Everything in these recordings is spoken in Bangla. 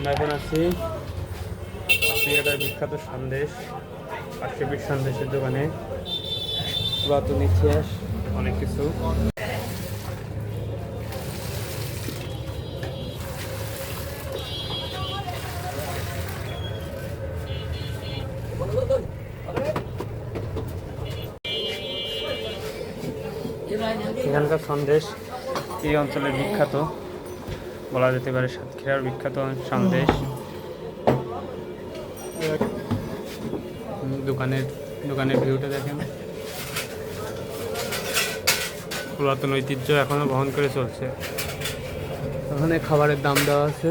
আমরা এখন আছি পাঁচমিনিটার বিখ্যাত সন্দেশ পাঁচশোবিশ সন্দেশের দোকানে। পুরাতন ইতিহাস, অনেক কিছু। এখানকার সন্দেশ এই অঞ্চলের বিখ্যাত। বলা যেতে পারে সাতক্ষীরার বিখ্যাত সন্দেশ। দোকানের দোকানের ভিউটা দেখেন। পুরাতন ঐতিহ্য এখনও বহন করে চলছে। ওখানে খাবারের দাম দেওয়া আছে।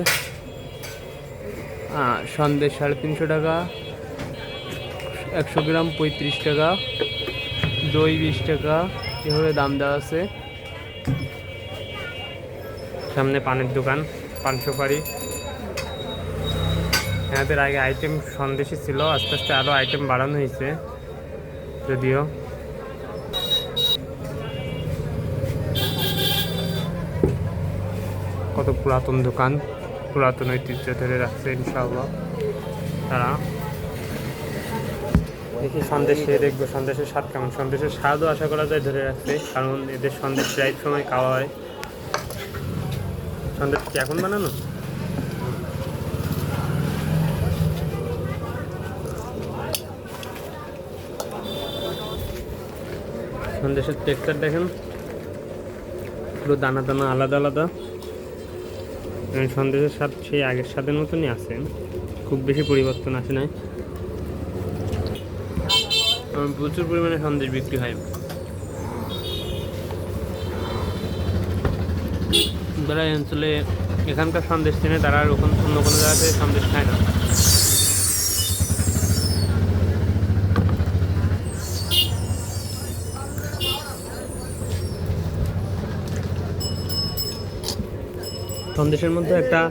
সন্দেশ সাড়ে তিনশো টাকা, একশো গ্রাম পঁয়ত্রিশ টাকা, দই বিশ টাকা, এভাবে দাম দেওয়া আছে। সামনে পানের দোকান, পান সুপারি। এনাদের আগে আইটেম সন্দেশই ছিল, আস্তে আস্তে আরও আইটেম বাড়ানো হয়েছে, যদিও। কত পুরাতন দোকান, পুরাতন ঐতিহ্য ধরে রাখছে ইনশাআল্লাহ তারা। দেখি সন্দেশ, দেখব সন্দেশের স্বাদ কেমন। সন্দেশের স্বাদও আশা করা যায় ধরে রাখছে, কারণ এদের সন্দেশ প্রায় সময় খাওয়া হয়। সন্দেশ কি এখন বানানো? সন্দেশের টেক্সচার দেখেন। পুরো দানা দানা আলাদা আলাদা। সন্দেশের স্বাদ সেই আগের স্বাদের মতনই আছে। খুব বেশি পরিবর্তন আসে নাই। প্রচুর পরিমাণে সন্দেশ বিক্রি হয়। এই অঞ্চলে এখানকার সন্দেশ চেনে তারা আর ওখান অন্য কোনো জায়গাতে সন্দেশ খায় না। সন্দেশের মধ্যে একটা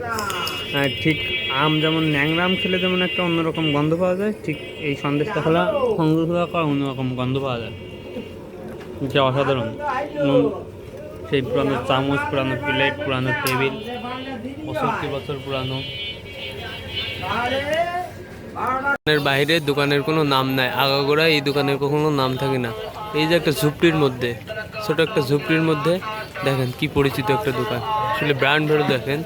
ঠিক আম যেমন ন্যাংরা আম খেলে যেমন একটা অন্যরকম গন্ধ পাওয়া যায়, ঠিক এই সন্দেশটা খেলা সংগ্রহ করা অন্যরকম গন্ধ পাওয়া যায়। যা অসাধারণ। সেই পুরানো চামচ, পুরানো প্লেট, পুরানো টেবিল পঁয়ষট্টি বছর পুরানো। দোকানের বাইরে দোকানের কোনো নাম নাই আগাগোড়া এই দোকানের কখনো নাম থাকে না। এই যে একটা ঝুপড়ির মধ্যে, ছোট একটা ঝুপড়ির মধ্যে দেখেন কি পরিচিত একটা দোকান। আসলে ব্র্যান্ড ধরে দেখেন